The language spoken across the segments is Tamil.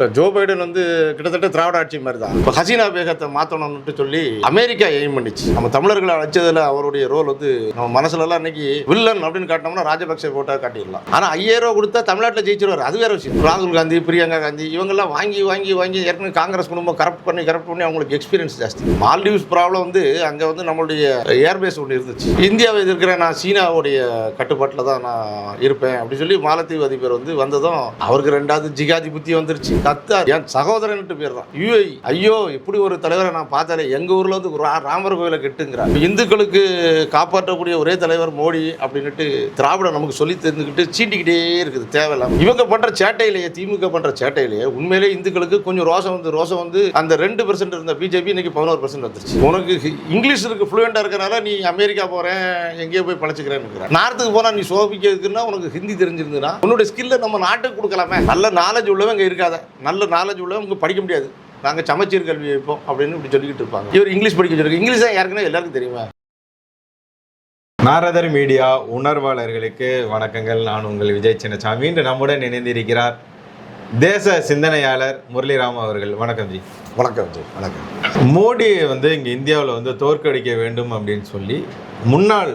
இப்போ ஜோ பைடன் வந்து கிட்டத்தட்ட திராவிட ஆட்சி மாதிரி தான் இப்போ ஹசீனா பேகத்தை மாற்றணும்னு சொல்லி அமெரிக்கா எய்ம் பண்ணிச்சு. நம்ம தமிழர்களை அழைச்சதில் அவருடைய ரோல் வந்து நம்ம மனசுலலாம் இன்னைக்கு வில்லன் அப்படின்னு காட்டினோம்னா ராஜபக்சே போட்டால் காட்டிடலாம். ஆனால் ஐயாயிரம் ரூபா கொடுத்தா தமிழ்நாட்டில் ஜெயிச்சிருவார். அது வேற விஷயம். ராகுல் காந்தி பிரியங்கா காந்தி இவங்கெல்லாம் வாங்கி வாங்கி வாங்கி ஏற்கனவே காங்கிரஸ் குடும்பம் கரப்ட் பண்ணி கரப்ட் பண்ணி அவங்களுக்கு எக்ஸ்பீரியன்ஸ் ஜாஸ்தி. மால்டீவ்ஸ் ப்ராப்ளம் வந்து அங்கே வந்து நம்மளுடைய ஏர்பேஸ் ஒன்று இருந்துச்சு. இந்தியாவை எதிர்க்கிற நான் சீனாவுடைய கட்டுப்பாட்டில் தான் நான் இருப்பேன் அப்படின்னு சொல்லி மாலத்தீவு அதிபர் வந்து வந்ததும் அவருக்கு ரெண்டாவது ஜிகாதி புத்தி வந்துருச்சு. கத்தார். என் சகோதரன்ட்டு பேர் தான் யூஐ ஐயோ இப்படி ஒரு தலைவரை நான் பார்த்தாலே எங்க ஊர்ல வந்து ராமர் கோயிலை கெட்டுங்கிறார் இந்துக்களுக்கு காப்பாற்றக்கூடிய ஒரே தலைவர் மோடி அப்படின்னுட்டு திராவிடம் நமக்கு சொல்லி தெரிஞ்சுக்கிட்டு சீண்டிக்கிட்டே இருக்குது. தேவையில்லாம. இவங்க பண்ற சேட்டையிலேயே திமுக பண்ற சேட்டையிலேயே உண்மையிலே இந்துக்களுக்கு கொஞ்சம் ரோசம் வந்து ரோசம் வந்து அந்த ரெண்டு பெர்சென்ட் இருந்த பிஜேபி இன்னைக்கு பதினோரு பெர்சென்ட் வந்துருச்சு. உனக்கு இங்கிலீஷ் இருக்கு ஃப்ளூயண்டா இருக்கிறனால நீ அமெரிக்கா போறேன் எங்கேயோ போய் பழச்சிக்கிறேன்னு நார்த்துக்கு போனா நீ சோபிக்கிறதுக்குன்னா உனக்கு ஹிந்தி தெரிஞ்சிருந்ததுன்னா உன்னுடைய ஸ்கில்லை நம்ம நாட்டுக்கு கொடுக்கலாமே. நல்ல நாலேஜ் உள்ளவங்க இருக்காத. நல்ல நாலேஜ் உள்ளவங்க படிக்க முடியாது. நாங்கள் சமச்சீர் கல்வி வைப்போம் அப்படின்னு இப்படி சொல்லிக்கிட்டு இருப்பாங்க. இவர் இங்கிலீஷ் படிக்க சொல்லிருக்கு இங்கிலீஷ் தான் யாருக்குன்னா எல்லாருக்கும் தெரியுமா? நாரதர் மீடியா உணர்வாளர்களுக்கு வணக்கங்கள். நான் உங்கள் விஜய் சின்னசாமி. இன்று நம்முடன் இணைந்திருக்கிறார் தேச சிந்தனையாளர் முரளிராம் அவர்கள். வணக்கம் ஜி. வணக்கம் ஜி. வணக்கம். மோடி வந்து இங்கே இந்தியாவில் வந்து தோற்கடிக்க வேண்டும் அப்படின்னு சொல்லி முன்னாள்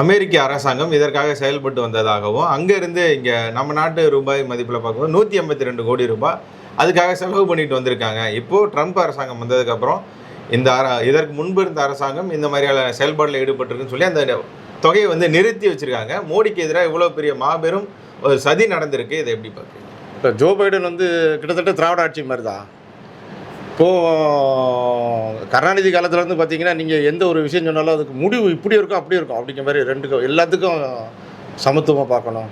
அமெரிக்க அரசாங்கம் இதற்காக செயல்பட்டு வந்ததாகவும் அங்கேருந்து இங்கே நம்ம நாட்டு ரூபாய் மதிப்பில் பார்க்கும்போது நூற்றி ஐம்பத்தி ரெண்டு கோடி ரூபாய் அதுக்காக செலவு பண்ணிட்டு வந்திருக்காங்க. இப்போது ட்ரம்ப் அரசாங்கம் வந்ததுக்கப்புறம் இந்த அர இதற்கு முன்பு இருந்த அரசாங்கம் இந்த மாதிரியான செயல்பாடில் ஈடுபட்டிருக்குன்னு சொல்லி அந்த தொகையை வந்து நிறுத்தி வச்சுருக்காங்க. மோடிக்கு எதிராக இவ்வளோ பெரிய மாபெரும் ஒரு சதி நடந்திருக்கு. இதை எப்படி பார்க்குறீங்க? இப்போ ஜோ பைடன் வந்து கிட்டத்தட்ட திராவிட ஆட்சி மாதிரி தான் இப்போது கருணாநிதி காலத்தில் வந்து பார்த்தீங்கன்னா நீங்கள் எந்த ஒரு விஷயம் சொன்னாலும் அதுக்கு முடிவு இப்படி இருக்கும் அப்படி இருக்கும். அப்படிங்கிற மாதிரி ரெண்டுக்கும் எல்லாத்துக்கும் சமத்துவமாக பார்க்கணும்.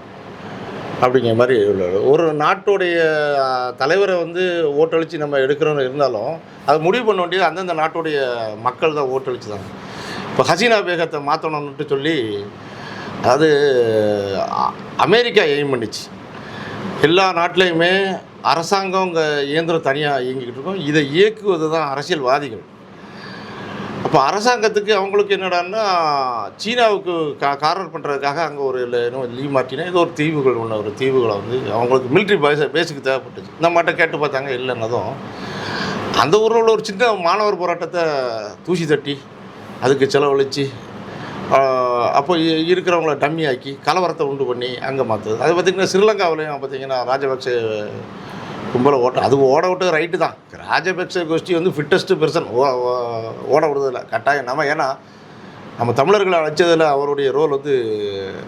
அப்படிங்கிற மாதிரி உள்ளது ஒரு நாட்டுடைய தலைவரை வந்து ஓட்டழித்து நம்ம எடுக்கிறோன்னு இருந்தாலும் அதை முடிவு பண்ண வேண்டியது அந்தந்த நாட்டுடைய மக்கள் தான் ஓட்டழிச்சு தான். இப்போ ஹசீனா பேகத்தை மாற்றணும்னுட்டு சொல்லி அது அமெரிக்கா எய்ம் பண்ணிச்சு. எல்லா நாட்டிலையுமே அரசாங்கங்க இயந்திரம் தனியாக இயங்கிக்கிட்டு இருக்கும். இதை இயக்குவது தான் அரசியல்வாதிகள். அப்போ அரசாங்கத்துக்கு அவங்களுக்கு என்னடான்னா சீனாவுக்கு கா காரர் பண்ணுறதுக்காக அங்கே ஒரு லீவ் மாற்றினா ஏதோ ஒரு தீவுகள் ஒன்று ஒரு தீவுகளை வந்து அவங்களுக்கு மிலிட்ரி பேச பேஸுக்கு தேவைப்பட்டுச்சு. இந்த மாட்ட கேட்டு பார்த்தாங்க இல்லைன்னதும் அந்த ஊரில் உள்ள ஒரு சின்ன மாணவர் போராட்டத்தை தூசி தட்டி அதுக்கு செலவழித்து அப்போ இருக்கிறவங்கள டம்மி ஆக்கி கலவரத்தை உண்டு பண்ணி அங்கே மாற்றுது அது பார்த்திங்கன்னா ஸ்ரீலங்காவிலையும் பார்த்திங்கன்னா ராஜபக்சே கும்பலை ஓட்ட அது ஓட விட்டு ரைட்டு தான். ராஜபக்சே கோஷ்டி வந்து ஃபிட்டஸ்ட்டு பெர்சன் ஓட விடுறதில்ல. கட்டாயம். நம்ம ஏன்னா நம்ம தமிழர்களை அழைச்சதில் அவருடைய ரோல் வந்து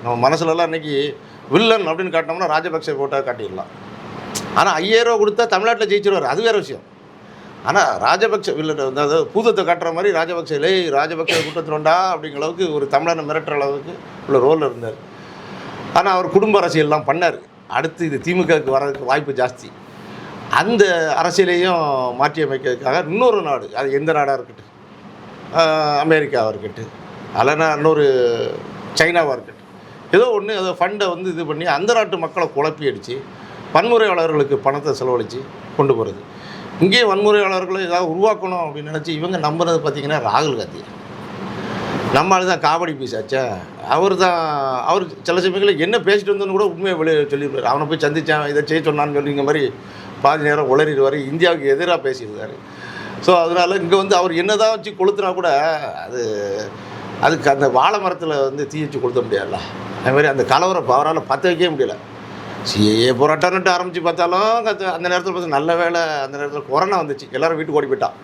நம்ம மனசுலலாம் இன்றைக்கி வில்லன் அப்படின்னு காட்டினோம்னா ராஜபக்சே போட்டால் காட்டிடலாம். ஆனால் ஐயாயிரம் ரூபா கொடுத்தா தமிழ்நாட்டில் ஜெயிச்சிருவார். அது வேறு விஷயம். ஆனால் ராஜபக்ச வில்லன் வந்து அதாவது பூதத்தை காட்டுற மாதிரி ராஜபக்சே லே ராஜபக்சே கூட்டத்தினோண்டா அப்படிங்கிற அளவுக்கு ஒரு தமிழனை மிரட்டுற அளவுக்கு உள்ள ரோலில் இருந்தார். ஆனால் அவர் குடும்ப அரசியல்லாம் பண்ணார். அடுத்து இது திமுகவுக்கு வர்றதுக்கு வாய்ப்பு ஜாஸ்தி. அந்த அரசியலையும் மாற்றி அமைக்கிறதுக்காக இன்னொரு நாடு அது எந்த நாடாக இருக்கட்டும் அமெரிக்காவாக இருக்கட்டும் அல்லைனா இன்னொரு சைனாவாக இருக்கட்டும் ஏதோ ஒன்று ஏதோ ஃபண்டை வந்து இது பண்ணி அந்த நாட்டு மக்களை குழப்பி அடித்து வன்முறையாளர்களுக்கு பணத்தை செலவழித்து கொண்டு போகிறது இங்கேயும் வன்முறையாளர்களை ஏதாவது உருவாக்கணும் அப்படின்னு நினச்சி இவங்க நம்புறது பார்த்திங்கன்னா ராகுல் காந்தி. நம்ம தான் காமெடி பீசாச்சா அவர் தான் அவர் சில சமயங்களில் என்ன பேசிட்டு வந்தோன்னு கூட உண்மையை வெளியே சொல்லியிருப்பார் அவனை போய் சந்திச்சான் இதை செய்ய சொன்னான்னு சொல்லிங்க மாதிரி பாதி நேரம் உளறிடுவார். இந்தியாவுக்கு எதிராக பேசியிருந்தார் ஸோ அதனால் இங்கே வந்து அவர் என்ன தான் வச்சு கொளுத்துனா கூட அது அதுக்கு அந்த வாழை மரத்தில் வந்து தீ வச்சு கொளுத்த முடியாதுல்ல. அதுமாதிரி அந்த கலவரம் அவரால் பற்ற வைக்கவே முடியல. சிஏஏ போராட்டம்னுட்டு ஆரம்பித்து பார்த்தாலும் அந்த நேரத்தில் பார்த்தா நல்ல வேலை அந்த நேரத்தில் கொரோனா வந்துச்சு. எல்லோரும் வீட்டுக்கு ஓடி போயிட்டான்.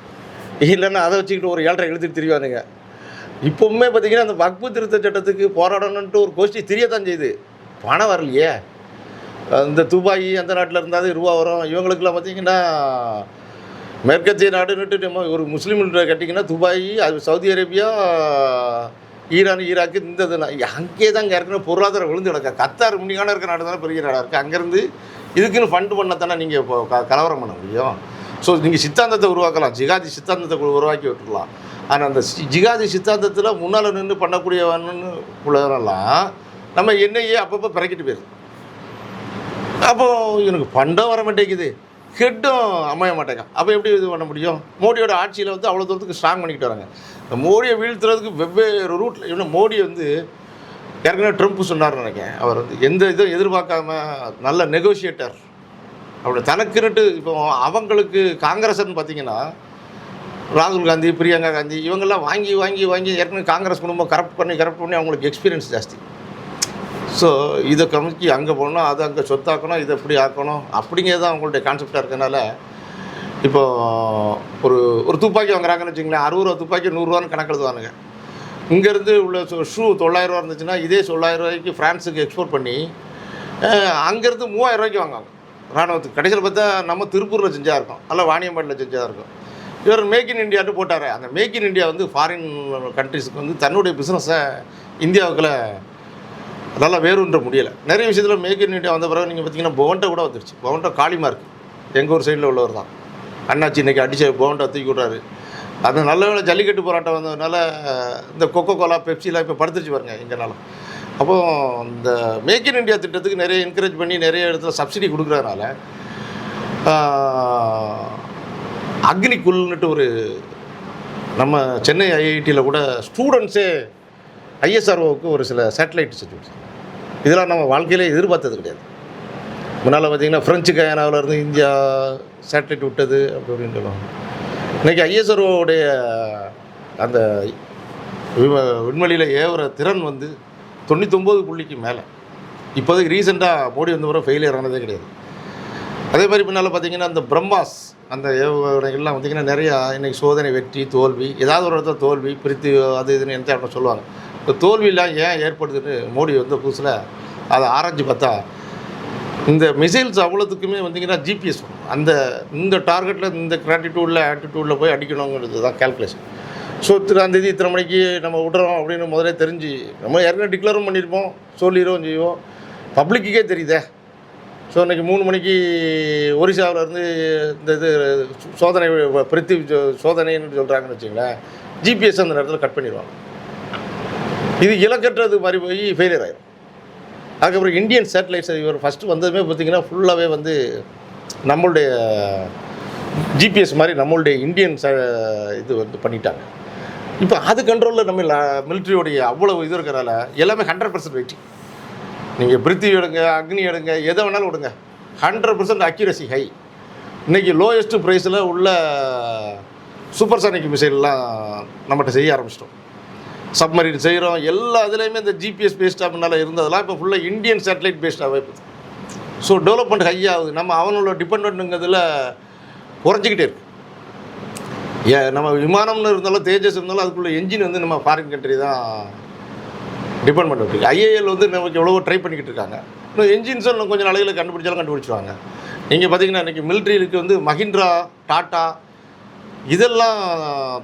இல்லைன்னா அதை வச்சுக்கிட்டு ஒரு ஏழரை எழுதிட்டு திரிவானுங்க. இப்போவுமே பார்த்தீங்கன்னா அந்த வக்பு திருத்த சட்டத்துக்கு போராடணுன்ட்டு ஒரு கோஷ்டி தெரியத்தான் செய்யுது. பணம் வரலையே. இந்த துபாய் அந்த நாட்டில் இருந்தாலும் ரூபா வரும். இவங்களுக்கெல்லாம் பார்த்தீங்கன்னா மேற்கத்திய நாடுன்னுட்டு நம்ம ஒரு முஸ்லீம் கட்டிங்கன்னா துபாய் அது சவுதி அரேபியா ஈரான் ஈராக்கு இந்த இதெல்லாம். அங்கேயே தான் இங்கே ஏற்கனவே பொருளாதாரம் விழுந்து கிடக்கா. கத்தார் முன்னியான இருக்கிற நாடு தானே பெரிய நாடாக இருக்குது அங்கேருந்து இதுக்குன்னு ஃபண்டு பண்ண தானே நீங்கள் இப்போ க- கலவரம் பண்ண முடியும்? ஸோ நீங்கள் சித்தாந்தத்தை உருவாக்கலாம். ஜிகாதி சித்தாந்தத்தை உருவாக்கி விட்டுடலாம் ஆனால் அந்த சி- ஜிகாதி சித்தாந்தத்தில் முன்னால் நின்று பண்ணக்கூடியவன்னு உள்ளதெல்லாம் நம்ம என்னையே அப்பப்போ பிறக்கிட்டு போயிடுது அப்போது எனக்கு பண்டம் வர மாட்டேங்குது. ஹெட்டும் அமைய மாட்டேங்க. அப்போ எப்படி இது பண்ண முடியும்? மோடியோட ஆட்சியில் வந்து அவ்வளோ தூரத்துக்கு ஸ்ட்ராங் பண்ணிக்கிட்டு வராங்க. இந்த மோடியை வீழ்த்துறதுக்கு வெவ்வேறு ரூட்டில் இன்னும் மோடி வந்து ஏற்கனவே ட்ரம்ப் சொன்னார்னு நினைக்கிறேன். அவர் வந்து எந்த இதுவும் எதிர்பார்க்காம நல்ல நெகோசியேட்டர் அப்படி தனக்குன்னுட்டு இப்போ அவங்களுக்கு காங்கிரஸ்ன்னு பார்த்தீங்கன்னா ராகுல் காந்தி பிரியங்கா காந்தி இவங்கெல்லாம் வாங்கி வாங்கி வாங்கி ஏற்கனவே காங்கிரஸ் குடும்பம் கரப்ட் பண்ணி கரப்ட் பண்ணி அவங்களுக்கு எக்ஸ்பீரியன்ஸ் ஜாஸ்தி. ஸோ இதை கமிக்கி அங்கே போகணும் அதை அங்கே சொத்தாக்கணும் இதை இப்படி ஆக்கணும் அப்படிங்கிறது அவங்களுடைய கான்செப்டாக இருக்கனால இப்போ ஒரு ஒரு துப்பாக்கி வாங்குறாங்கன்னு வச்சுங்களேன் அறுபது ரூபா துப்பாக்கி நூறுரூவான்னு கணக்கு எழுதுவானுங்க. இங்கேருந்து உள்ள ஷூ தொள்ளாயிரம் ரூபா இருந்துச்சுன்னா இதே தொள்ளாயிரம் ரூபாய்க்கு ஃப்ரான்ஸுக்கு எக்ஸ்போர்ட் பண்ணி அங்கேருந்து மூவாயிரம் ரூபாய்க்கு வாங்குவாங்க. ராணுவத்துக்கு. கடைசியில் பார்த்தா நம்ம திருப்பூரில் செஞ்சால் இருக்கும். அல்ல வாணியம்பாடியில் செஞ்சால் இருக்கும். இவர் மேக் இன் இண்டியாட்டு போட்டார். அந்த மேக் இன் இந்தியா வந்து ஃபாரின் கண்ட்ரிஸுக்கு வந்து தன்னுடைய பிஸ்னஸை இந்தியாவுக்குள்ளே நல்லா வேறுன்ற முடியலை. நிறைய விஷயத்தில் மேக் இன் இண்டியா வந்த பிறகு நீங்கள் பார்த்தீங்கன்னா போண்டா கூட வந்துருச்சு. போண்டா காளிமா இருக்குது எங்கள் ஊர் சைடில் உள்ளவர் தான். அண்ணாச்சி இன்றைக்கி அடிச்ச போண்டா தூக்கி விட்றாரு. அது நல்ல வேலை ஜல்லிக்கட்டு போராட்டம் வந்ததுனால இந்த கொக்கோ கோலா பெப்சிலாம் இப்போ படுத்துருச்சு பாருங்க எங்கனாலும் அப்போது இந்த மேக் இன் இண்டியா திட்டத்துக்கு நிறைய என்கரேஜ் பண்ணி நிறைய இடத்துல சப்சிடி கொடுக்குறதுனால அக்னிக்குள்னுட்டு ஒரு நம்ம சென்னை ஐஐடியில் கூட ஸ்டூடெண்ட்ஸே ஐஎஸ்ஆர்ஓவுக்கு ஒரு சில சேட்டலைட் செஞ்சு இதெல்லாம் நம்ம வாழ்க்கையிலே எதிர்பார்த்தது கிடையாது. முன்னால் பார்த்தீங்கன்னா ஃப்ரெஞ்சு கயானாவிலேருந்து இந்தியா சேட்டலைட் விட்டது அப்படின்னு சொல்லுவாங்க. இன்றைக்கி ஐஎஸ்ஆர்ஓவுடைய அந்த விம- விண்வெளியில் ஏவுற திறன் வந்து தொண்ணூத்தொம்பது புள்ளிக்கு மேலே. இப்போதைக்கு ரீசெண்டாக மோடி வந்த பிறகு ஃபெயிலியர் ஆனதே கிடையாது. அதே மாதிரி பின்னால் பார்த்தீங்கன்னா அந்த பிரம்மாஸ் அந்த ஏவுகணைகள்லாம் பார்த்திங்கன்னா நிறையா இன்றைக்கி சோதனை வெற்றி தோல்வி ஏதாவது ஒரு இடத்துல தோல்வி பிரித்து அது இதுன்னு எந்த இடம் சொல்லுவாங்க. இந்த தோல்வியெலாம் ஏன் ஏற்படுதுன்னு மோடி வந்த புதுசில் அதை ஆராய்ச்சி பார்த்தா இந்த மிசைல்ஸ் அவ்வளோத்துக்குமே வந்தீங்கன்னா ஜிபிஎஸ் அந்த இந்த டார்கெட்டில் இந்த கிராட்டிடியூடில் ஆட்டிடியூடில் போய் அடிக்கணுங்கிறது தான் கேல்குலேஷன் ஸோ இத்தனாம் தேதி இத்தனை மணிக்கு நம்ம விடுறோம் அப்படின்னு முதலே தெரிஞ்சு நம்ம ஏற்கனவே டிக்ளரும் பண்ணியிருப்போம். சொல்லிடுவோம் செய்வோம் பப்ளிக்குக்கே தெரியுதே. ஸோ இன்றைக்கி மூணு மணிக்கு ஒரிசாவில் இருந்து இந்த இது சோதனை பிரித்தி சோதனைன்னு சொல்கிறாங்கன்னு வச்சுங்களேன் ஜிபிஎஸ் அந்த நேரத்தில் கட் பண்ணிடுவாங்க. இது இலக்கற்றது மாதிரி போய் ஃபெயிலியர் ஆகிடும் அதுக்கப்புறம் இந்தியன் சேட்டலைட்ஸ் இவர் ஃபஸ்ட்டு வந்ததுமே பார்த்திங்கன்னா ஃபுல்லாகவே வந்து நம்மளுடைய ஜிபிஎஸ் மாதிரி நம்மளுடைய இந்தியன் ச இது வந்து பண்ணிட்டாங்க. இப்போ அது கண்ட்ரோலில் நம்ம மிலிட்ரியோடைய அவ்வளோ இது இருக்கிறனால எல்லாமே ஹண்ட்ரட் பர்சன்ட் வெயிட்டி நீங்கள் பிரித்தி எடுங்க அக்னி எடுங்க எதை வேணாலும் விடுங்க. ஹண்ட்ரட் பர்சன்ட் அக்யூரசி ஹை இன்றைக்கி லோயஸ்ட் ப்ரைஸில் உள்ள சூப்பர்சானிக் மிசைல்லாம் நம்மகிட்ட செய்ய ஆரம்பிச்சிட்டோம். சப்மரீன் செய்கிறோம் எல்லா இதுலேயுமே இந்த ஜிபிஎஸ் பேஸ்டாக முன்னால் இருந்ததெல்லாம் இப்போ ஃபுல்லாக இந்தியன் சேட்டலைட் பேஸ்டாகவே இருக்குது ஸோ டெவலப்மெண்ட் ஹை ஆகுது. நம்ம அவனோட டிபெண்ட்டுங்கிறதுல குறைஞ்சிக்கிட்டே இருக்கு. ஏன் நம்ம விமானம்னு இருந்தாலும் தேஜஸ் இருந்தாலும் அதுக்குள்ளே என்ஜின் வந்து நம்ம ஃபாரின் கண்ட்ரி தான் டிபெண்ட் பண்ணிட்டு ஐஏஎல் வந்து நமக்கு எவ்வளவோ ட்ரை பண்ணிக்கிட்டு இருக்காங்க. இன்னும் என்ஜின்ஸும் இன்னும் கொஞ்சம் நாளையில் கண்டுபிடிச்சாலும் கண்டுபிடிச்சிருவாங்க. நீங்கள் பார்த்தீங்கன்னா இன்றைக்கி மிலிட்ரிக்கு வந்து மஹிந்திரா டாட்டா இதெல்லாம்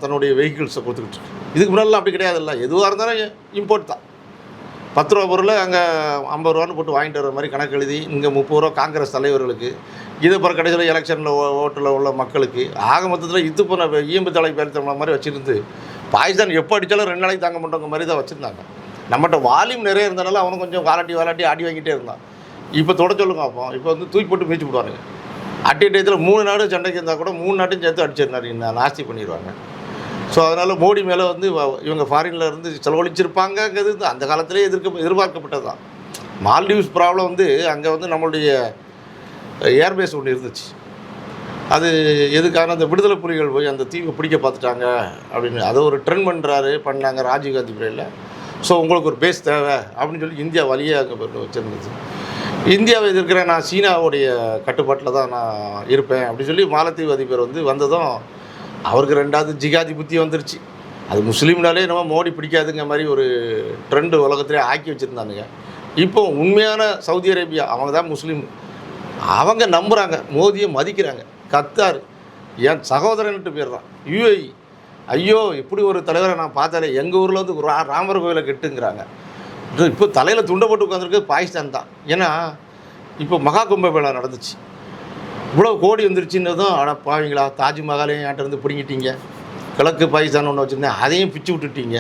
தன்னுடைய வெஹிக்கிள்ஸை கொடுத்துக்கிட்டு இருக்கு. இதுக்கு முன்னாடிலாம் அப்படி கிடையாதுல்ல. எதுவாக இருந்தாலும் இம்போர்ட் தான். பத்து ரூபா பொருளை அங்கே ஐம்பது ரூபான்னு போட்டு வாங்கிட்டு வர மாதிரி கணக்கு எழுதி இங்கே முப்பது ரூபா காங்கிரஸ் தலைவர்களுக்கு இது அப்புறம் கடைசியில் எலெக்ஷனில் ஓட்டில் உள்ள மக்களுக்கு ஆக மொத்தத்தில் இது போன ஈம்பு தலை பேர் மாதிரி வச்சுருந்து பாகிஸ்தான் எப்போ அடித்தாலும் ரெண்டு நாளைக்கு தாங்க மாட்டோங்க மாதிரி தான் வச்சுருந்தாங்க. நம்மகிட்ட வால்யூம் நிறைய இருந்தனால அவனும் கொஞ்சம் வாலாட்டி வாலாட்டி ஆடி வாங்கிட்டே இருந்தான். இப்போ தொட சொல்லுங்க அப்போ. இப்போ வந்து தூக்கி போட்டு மீச்சு விடுவானுங்க அட்டி டயத்தில் மூணு நாடும் சண்டைக்கு இருந்தால் கூட மூணு நாட்டும் சேர்த்து அடிச்சிருந்தார். நாஸ்தி பண்ணிடுவாங்க. ஸோ அதனால் மோடி மேலே வந்து வ- இவங்க ஃபாரினில் இருந்து செலவழிச்சிருப்பாங்கங்கிறது வந்து அந்த காலத்திலே எதிர்க்க எதிர்பார்க்கப்பட்டது தான் மால்டீவ்ஸ் ப்ராப்ளம் வந்து அங்கே வந்து நம்மளுடைய ஏர்பேஸ் ஒன்று இருந்துச்சு. அது எதுக்கான அந்த விடுதலை புலிகள் போய் அந்த தீவை பிடிக்க பார்த்துட்டாங்க அப்படின்னு அதை ஒரு ட்ரெண்ட் பண்ணுறாரு பண்ணாங்க ராஜீவ்காந்தி பிள்ளையில் ஸோ உங்களுக்கு ஒரு பேஸ் தேவை அப்படின்னு சொல்லி இந்தியா வழியாக அங்கே வச்சுருந்துச்சு இந்தியாவை எதிர்க்கிற நான் சீனாவுடைய கட்டுப்பாட்டில் தான் நான் இருப்பேன் அப்படின்னு சொல்லி மாலத்தீவு அதிபர் வந்து வந்ததும் அவருக்கு ரெண்டாவது ஜிகாதி புத்தி வந்துருச்சு. அது முஸ்லீம்னாலே நம்ம மோடி பிடிக்காதுங்க மாதிரி ஒரு ட்ரெண்டு உலகத்திலே ஆக்கி வச்சுருந்தானுங்க. இப்போ உண்மையான சவுதி அரேபியா அவங்க தான் முஸ்லீம். அவங்க நம்புகிறாங்க மோதியை மதிக்கிறாங்க. கத்தார் என் சகோதரன்ட்டு பேர் தான். யூஏஇ ஐயோ இப்படி ஒரு தலைவரை நான் பார்த்தாலே எங்கள் ஊரில் வந்து ராமர் கோயிலை கெட்டுங்கிறாங்க. இப்போ தலையில் துண்டை போட்டு உட்காந்துருக்கு பாகிஸ்தான் தான். ஏன்னா இப்போ மகா கும்பமேளா நடந்துச்சு. இவ்வளோ கோடி வந்துருச்சுன்னதும் அட பாவீங்களா தாஜ்மஹாலையும் என்கிட்ட இருந்து பிடிங்கிட்டீங்க? கிழக்கு பாகிஸ்தான் ஒன்று வச்சுருந்தேன் அதையும் பிச்சு விட்டுட்டீங்க.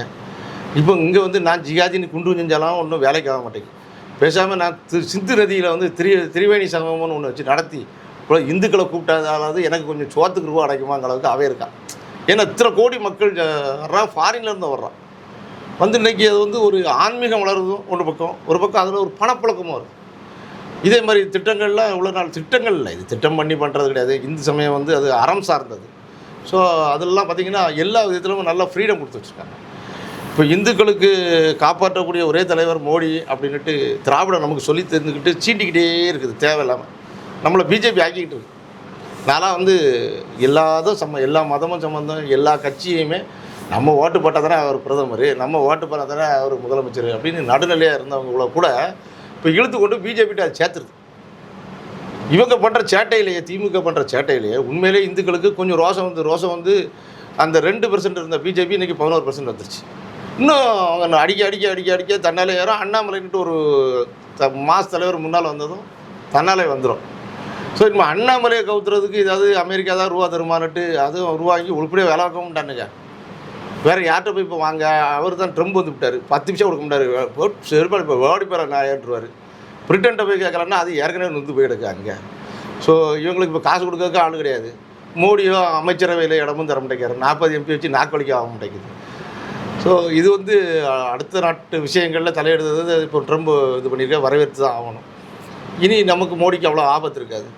இப்போ இங்கே வந்து நான் ஜிகாதின்னு குண்டு செஞ்சாலும் ஒன்றும் வேலைக்கு ஆக மாட்டேங்குது. பேசாமல் நான் திரு சிந்து நதியில் வந்து திரி திரிவேணி சங்கமம்னு ஒன்று வச்சு நடத்தி இவ்வளோ இந்துக்களை கூப்பிட்டாதாவது எனக்கு கொஞ்சம் சோத்துக்கு ரூபா அடைக்குமாங்கிற அளவுக்கு அவே இருக்கான் ஏன்னா இத்தனை கோடி மக்கள் வர்றான் ஃபாரின்லேருந்து வர்றான் வந்து இன்னைக்கு அது வந்து ஒரு ஆன்மீகம் வளருதும் ஒரு பக்கம் ஒரு பக்கம் அதில் ஒரு பணப்புழக்கமும் வருது இதே மாதிரி திட்டங்கள்லாம் இவ்வளோ நாள் திட்டங்கள் இல்லை. இது திட்டம் பண்ணி பண்ணுறது கிடையாது. இந்து சமயம் வந்து அது அறம் சார்ந்தது. ஸோ அதெல்லாம் பார்த்திங்கன்னா எல்லா விதத்திலும் நல்ல ஃப்ரீடம் கொடுத்து வச்சுருக்காங்க. இப்போ இந்துக்களுக்கு காப்பாற்றக்கூடிய ஒரே தலைவர் மோடி அப்படின்னுட்டு திராவிடம் நமக்கு சொல்லி தெரிஞ்சுக்கிட்டு சீண்டிக்கிட்டே இருக்குது தேவையில்லாமல் நம்மளை பிஜேபி ஆக்கிக்கிட்டு இருக்கு. நான்லாம் வந்து எல்லாதும் சம்ம எல்லா மதமும் சம்மந்தம் எல்லா கட்சியுமே நம்ம ஓட்டு போட்டால் தானே அவர் பிரதமர் நம்ம ஓட்டு போட்டால் தானே அவர் முதலமைச்சர் அப்படின்னு நடுநிலையாக இருந்தவங்கள கூட இப்போ இழுத்து கொண்டு பிஜேபிட்ட அதை சேர்த்துருது இவங்க பண்ணுற சேட்டையிலேயே திமுக பண்ணுற சேட்டையிலேயே உண்மையிலேயே இந்துக்களுக்கு கொஞ்சம் ரோசம் வந்து ரோசம் வந்து அந்த ரெண்டு பெர்சன்ட் இருந்த பிஜேபி இன்றைக்கி பதினோரு பெர்சன்ட் வந்துருச்சு. இன்னும் அவங்க அடிக்க அடிக்க அடிக்க அடிக்க தன்னாலே ஏறும். அண்ணாமலைன்ட்டு ஒரு த மாஸ் தலைவர் முன்னால் வந்ததும் தன்னாலே வந்துடும் ஸோ இப்போ அண்ணாமலையை கவுத்துறதுக்கு ஏதாவது அமெரிக்கா தான் ரூபா தருமானுட்டு அதுவும் ரூபாங்கி உள்படியே வேலை வைக்கமுட்டானுங்க வேறு யார்கிட்ட போய் இப்போ வாங்க? அவர் தான் ட்ரம்ப் வந்து விட்டார். பத்து நிமிஷம் கொடுக்க முடியாது செருப்பாடு இப்போ ஓடி பேர நாயன்றுவார். பிரிட்டன்ட்ட போய் கேட்கலான்னா அது ஏற்கனவே நொந்து போயிடுக்கு அங்கே. ஸோ இவங்களுக்கு இப்போ காசு கொடுக்கறதுக்கு ஆள் கிடையாது. மோடியோ அமைச்சரவையில் இடமும் தர மாட்டேங்கிறார். நாற்பது எம்பி வச்சு நாக்களிக்க ஆக மாட்டேங்குது. ஸோ இது வந்து அடுத்த நாட்டு விஷயங்களில் தலையிடுறது இப்போ ட்ரம்ப் இது பண்ணியிருக்க வரவேற்று தான் ஆகணும். இனி நமக்கு மோடிக்கு அவ்வளோ ஆபத்து இருக்காது.